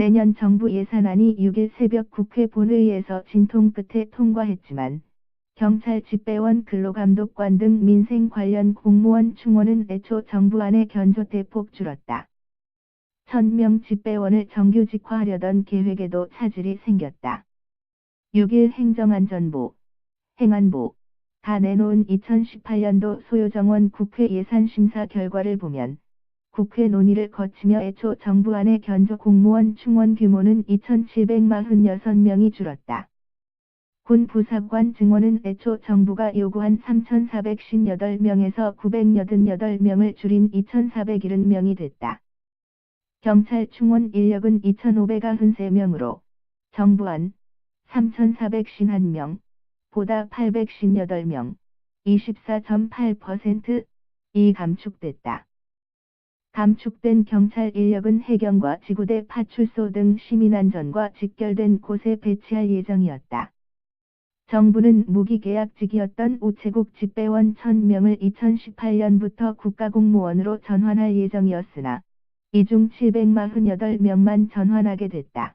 내년 정부 예산안이 6일 새벽 국회 본회의에서 진통 끝에 통과했지만 경찰 집배원 근로감독관 등 민생 관련 공무원 충원은 애초 정부안의 견조 대폭 줄었다. 1000명 집배원을 정규직화하려던 계획에도 차질이 생겼다. 6일 행정안전부, 행안부, 다 내놓은 2018년도 소요정원 국회 예산심사 결과를 보면 국회 논의를 거치며 애초 정부안의 견조 공무원 충원 규모는 2,746명이 줄었다. 군 부사관 증원은 애초 정부가 요구한 3,458명에서 988명을 줄인 2,470명이 됐다. 경찰 충원 인력은 2,593명으로 정부안 3,451명 보다 858명 24.8%이 감축됐다. 감축된 경찰 인력은 해경과 지구대 파출소 등 시민안전과 직결된 곳에 배치할 예정이었다. 정부는 무기계약직이었던 우체국 집배원 1000명을 2018년부터 국가공무원으로 전환할 예정이었으나 이중 748명만 전환하게 됐다.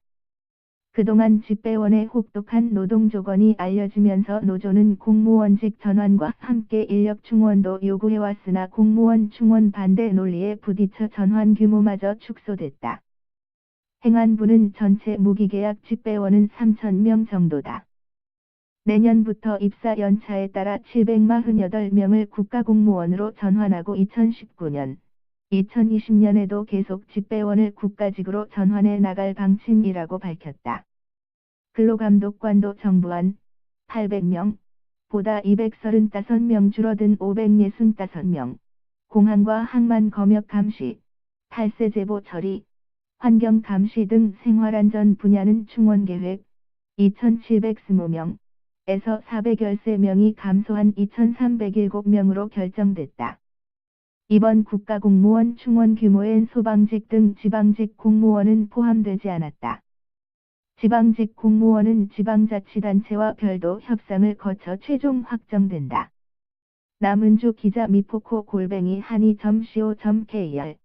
그동안 집배원의 혹독한 노동 조건이 알려지면서 노조는 공무원직 전환과 함께 인력 충원도 요구해왔으나 공무원 충원 반대 논리에 부딪혀 전환 규모마저 축소됐다. 행안부는 전체 무기계약 집배원은 3천명 정도다. 내년부터 입사 연차에 따라 748명을 국가공무원으로 전환하고 2019년, 2020년에도 계속 집배원을 국가직으로 전환해 나갈 방침이라고 밝혔다. 근로감독관도 정부안 800명, 보다 235명 줄어든 565명, 공항과 항만 검역 감시, 탈세 제보 처리, 환경 감시 등 생활안전 분야는 충원 계획 2,720명, 에서 413명이 감소한 2,307명으로 결정됐다. 이번 국가공무원 충원 규모엔 소방직 등 지방직 공무원은 포함되지 않았다. 지방직 공무원은 지방자치단체와 별도 협상을 거쳐 최종 확정된다. 남은주 기자 미포코 골뱅이 한이.co.kr